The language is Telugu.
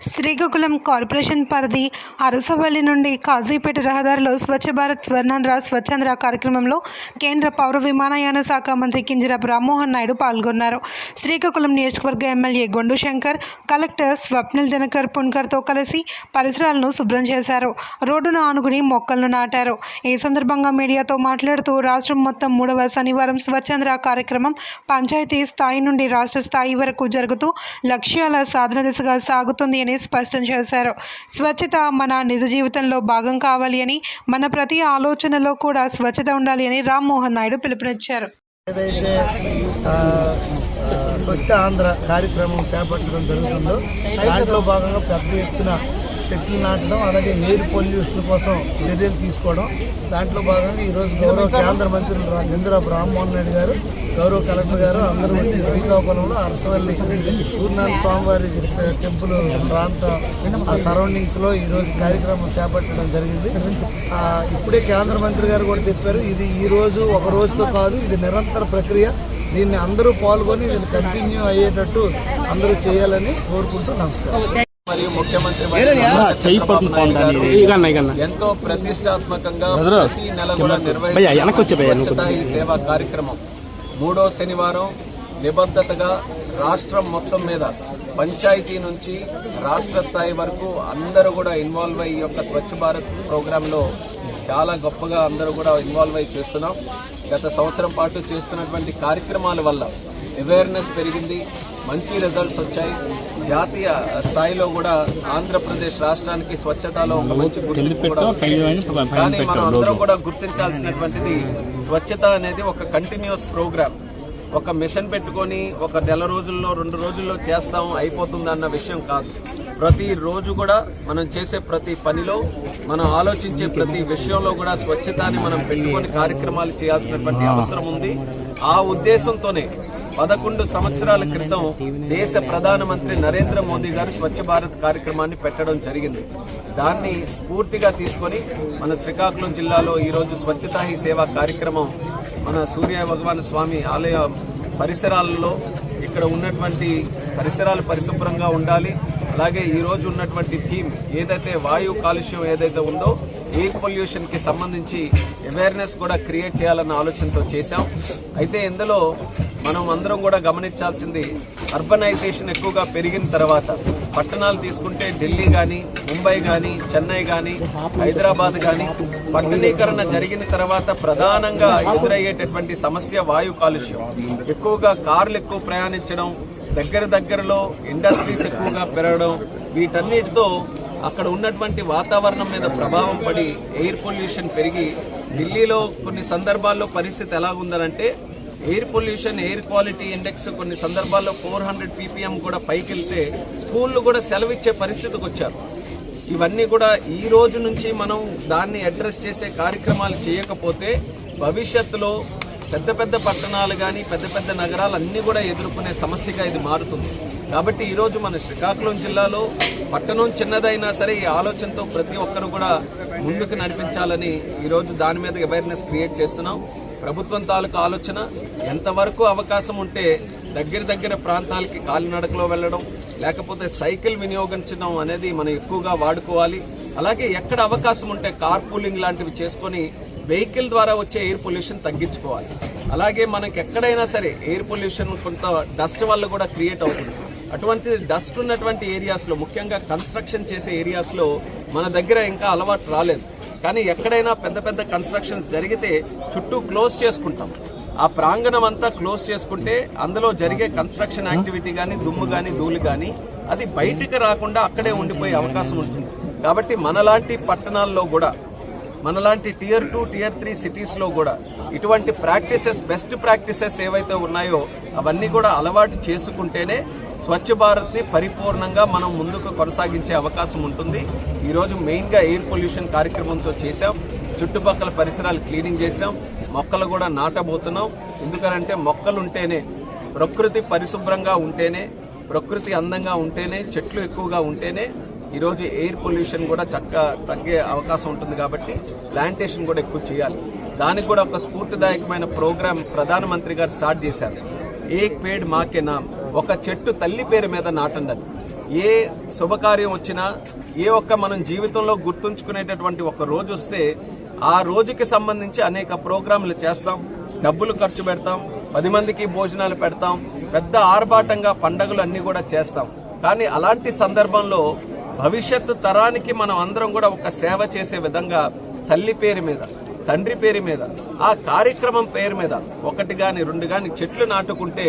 శ్రీకాకుళం కార్పొరేషన్ పరిధి అరసవల్లి నుండి కాజీపేట రహదారిలో స్వచ్ఛ భారత్ స్వర్ణాంధ్ర స్వచ్ఛాంధ్ర కార్యక్రమంలో కేంద్ర పౌర విమానయాన శాఖ మంత్రి కింజరాపు రామ్మోహన్ నాయుడు పాల్గొన్నారు. శ్రీకాకుళం నియోజకవర్గ ఎమ్మెల్యే గొండు శంకర్ కలెక్టర్ స్వప్నిల్ దినకర్ పున్కర్తో కలిసి పరిసరాలను శుభ్రం చేశారు. రోడ్డును ఆనుగుని మొక్కలను నాటారు. ఈ సందర్భంగా మీడియాతో మాట్లాడుతూ రాష్ట్రం మొత్తం మూడవ శనివారం స్వచ్ఛాంధ్ర కార్యక్రమం పంచాయతీ స్థాయి నుండి రాష్ట్ర స్థాయి వరకు జరుగుతూ లక్ష్యాల సాధన దిశగా సాగుతుంది అని స్పష్టం చేశారు. స్వచ్ఛత మన నిజ జీవితంలో భాగం కావాలి అని మన ప్రతి ఆలోచనలో కూడా స్వచ్ఛత ఉండాలి అని రామ్మోహన్ నాయుడు పిలుపునిచ్చారు. ఏదైతే స్వచ్ఛ ఆంధ్ర కార్యక్రమం చేపట్టడం జరుగుతుందో దాంట్లో భాగంగా పెద్ద ఎత్తున చెట్లు నాటడం అలాగే ఎయిర్ పొల్యూషన్ కోసం చర్యలు తీసుకోవడం. దాంట్లో భాగంగా ఈరోజు గౌరవ కేంద్ర మంత్రులు రా- చంద్రబాబు రెడ్డి గారు గౌరవ కలెక్టర్ గారు అందరూ వచ్చి శ్రీకాకుళంలో అరసవల్లి సూర్యనారాయణ స్వామివారి టెంపుల్ ప్రాంత ఆ సరౌండింగ్స్లో ఈరోజు కార్యక్రమం చేపట్టడం జరిగింది. ఇప్పుడే కేంద్ర మంత్రి గారు కూడా చెప్పారు ఇది ఈ రోజు ఒక రోజుతో కాదు ఇది నిరంతర ప్రక్రియ. దీన్ని అందరూ పాల్గొని ఇది కంటిన్యూ అయ్యేటట్టు అందరూ చేయాలని కోరుకుంటూ నమస్కారం. మరియు ముఖ్యమంత్రి ఎంతో ప్రతిష్టాత్మకంగా ప్రతి నెల కూడా ఈ సేవా కార్యక్రమం. మూడో శనివారం నిబద్ధతగా రాష్ట్రం మొత్తం మీద పంచాయతీ నుంచి రాష్ట్ర స్థాయి వరకు అందరూ కూడా ఇన్వాల్వ్ అయ్యి యొక్క స్వచ్ఛ భారత్ ప్రోగ్రాంలో చాలా గొప్పగా అందరూ కూడా ఇన్వాల్వ్ అయ్యి చేస్తున్నాం. గత సంవత్సరం పాటు చేస్తున్నటువంటి కార్యక్రమాల వల్ల అవేర్నెస్ పెరిగింది. మంచి రిజల్ట్స్ వచ్చాయి. జాతీయ స్థాయిలో కూడా ఆంధ్రప్రదేశ్ రాష్ట్రానికి స్వచ్ఛతలో ఒక మంచి గుర్తింపు. కానీ మనం అందరం కూడా గుర్తించాల్సినటువంటిది స్వచ్ఛత అనేది ఒక కంటిన్యూస్ ప్రోగ్రామ్ ఒక మిషన్ పెట్టుకొని ఒక నెల రోజుల్లో రెండు రోజుల్లో చేస్తాం అయిపోతుంది అన్న విషయం కాదు. ప్రతి రోజు కూడా మనం చేసే ప్రతి పనిలో మనం ఆలోచించే ప్రతి విషయంలో కూడా స్వచ్ఛతని మనం పెట్టుకొని కార్యక్రమాలు చేయాల్సినటువంటి అవసరం ఉంది. ఆ ఉద్దేశంతోనే పదకొండు సంవత్సరాల క్రితం దేశ ప్రధానమంత్రి నరేంద్ర మోదీ గారు స్వచ్ఛ భారత్ కార్యక్రమాన్ని పెట్టడం జరిగింది. దాన్ని స్ఫూర్తిగా తీసుకొని మన శ్రీకాకుళం జిల్లాలో ఈరోజు స్వచ్ఛతా హీ సేవా కార్యక్రమం మన సూర్య భగవాన్ స్వామి ఆలయ పరిసరాలలో ఇక్కడ ఉన్నటువంటి పరిసరాలు పరిశుభ్రంగా ఉండాలి. అలాగే ఈ రోజు ఉన్నటువంటి థీమ్ ఏదైతే వాయు కాలుష్యం ఏదైతే ఉందో ఎయిర్ పొల్యూషన్కి సంబంధించి అవేర్నెస్ కూడా క్రియేట్ చేయాలన్న ఆలోచనతో చేశాం. అయితే ఇందులో మనం అందరం కూడా గమనించాల్సింది అర్బనైజేషన్ ఎక్కువగా పెరిగిన తర్వాత పట్టణాలు తీసుకుంటే ఢిల్లీ కానీ ముంబై కానీ చెన్నై కానీ హైదరాబాద్ కానీ పట్టణీకరణ జరిగిన తర్వాత ప్రధానంగా ఎదురయ్యేటటువంటి సమస్య వాయు కాలుష్యం. ఎక్కువగా కార్లు ఎక్కువ ప్రయాణించడం దగ్గర దగ్గరలో ఇండస్ట్రీస్ ఎక్కువగా పెరగడం వీటన్నిటితో అక్కడ ఉన్నటువంటి వాతావరణం మీద ప్రభావం పడి ఎయిర్ పొల్యూషన్ పెరిగి ఢిల్లీలో కొన్ని సందర్భాల్లో పరిస్థితి ఎలా ఉందనంటే air pollution air quality index కొన్ని సందర్భాల్లో ఫోర్ హండ్రెడ్ పీపీఎం కూడా పైకి వెళ్తే స్కూళ్ళు కూడా సెలవిచ్చే పరిస్థితికి వచ్చారు. ఇవన్నీ కూడా ఈ రోజు నుంచి మనం దాన్ని అడ్రస్ చేసే కార్యక్రమాలు చేయకపోతే భవిష్యత్తులో పెద్ద పెద్ద పట్టణాలు కానీ పెద్ద పెద్ద నగరాలు అన్నీ కూడా ఎదుర్కొనే సమస్యగా ఇది మారుతుంది. కాబట్టి ఈరోజు మన శ్రీకాకుళం జిల్లాలో పట్టణం చిన్నదైనా సరే ఈ ఆలోచనతో ప్రతి ఒక్కరు కూడా ముందుకు నడిపించాలని ఈరోజు దాని మీద అవేర్నెస్ క్రియేట్ చేస్తున్నాం. ప్రభుత్వం తాలూకు ఆలోచన ఎంతవరకు అవకాశం ఉంటే దగ్గర దగ్గర ప్రాంతాలకి కాలినడకలో వెళ్ళడం లేకపోతే సైకిల్ వినియోగించడం అనేది మనం ఎక్కువగా వాడుకోవాలి. అలాగే ఎక్కడ అవకాశం ఉంటే కార్ పూలింగ్ లాంటివి చేసుకొని వెహికల్ ద్వారా వచ్చే ఎయిర్ పొల్యూషన్ తగ్గించుకోవాలి. అలాగే మనకి ఎక్కడైనా సరే ఎయిర్ పొల్యూషన్ కొంత డస్ట్ వల్ల కూడా క్రియేట్ అవుతుంది. అటువంటి డస్ట్ ఉన్నటువంటి ఏరియాస్లో ముఖ్యంగా కన్స్ట్రక్షన్ చేసే ఏరియాస్లో మన దగ్గర ఇంకా అలవాటు రాలేదు. కానీ ఎక్కడైనా పెద్ద పెద్ద కన్స్ట్రక్షన్స్ జరిగితే చుట్టూ క్లోజ్ చేసుకుంటాం. ఆ ప్రాంగణం అంతా క్లోజ్ చేసుకుంటే అందులో జరిగే కన్స్ట్రక్షన్ యాక్టివిటీ కానీ దుమ్ము కానీ ధూళి కానీ అది బయటికి రాకుండా అక్కడే ఉండిపోయే అవకాశం ఉంటుంది. కాబట్టి మనలాంటి పట్టణాల్లో కూడా మనలాంటి టియర్ టూ టియర్ త్రీ సిటీస్లో కూడా ఇటువంటి ప్రాక్టీసెస్ బెస్ట్ ప్రాక్టీసెస్ ఏవైతే ఉన్నాయో అవన్నీ కూడా అలవాటు చేసుకుంటేనే స్వచ్ఛ భారత్ని పరిపూర్ణంగా మనం ముందుకు కొనసాగించే అవకాశం ఉంటుంది. ఈ రోజు మెయిన్గా ఎయిర్ పొల్యూషన్ కార్యక్రమంతో చేశాం. చుట్టుపక్కల పరిసరాలు క్లీనింగ్ చేశాం. మొక్కలు కూడా నాటబోతున్నాం. ఎందుకనంటే మొక్కలు ఉంటేనే ప్రకృతి పరిశుభ్రంగా ఉంటేనే ప్రకృతి అందంగా ఉంటేనే చెట్లు ఎక్కువగా ఉంటేనే ఈరోజు ఎయిర్ పొల్యూషన్ కూడా చక్కగా తగ్గే అవకాశం ఉంటుంది కాబట్టి ప్లాంటేషన్ కూడా ఎక్కువ చేయాలి. దానికి కూడా ఒక స్ఫూర్తిదాయకమైన ప్రోగ్రాం ప్రధానమంత్రి గారు స్టార్ట్ చేశారు. ఏక్ పేడ్ మాకే నామ్. ఒక చెట్టు తల్లి పేరు మీద నాటండి ఏ శుభకార్యం వచ్చినా ఏ ఒక్క మనం జీవితంలో గుర్తుంచుకునేటటువంటి ఒక రోజు వస్తే ఆ రోజుకి సంబంధించి అనేక ప్రోగ్రాంలు చేస్తాం. డబ్బులు ఖర్చు పెడతాం. పది మందికి భోజనాలు పెడతాం. పెద్ద ఆర్భాటంగా పండగలు అన్ని కూడా చేస్తాం. కానీ అలాంటి సందర్భంలో భవిష్యత్తు తరానికి మనం అందరం కూడా ఒక సేవ చేసే విధంగా తల్లి పేరు మీద తండ్రి పేరు మీద ఆ కార్యక్రమం పేరు మీద ఒకటి కానీ రెండు కానీ చెట్లు నాటుకుంటే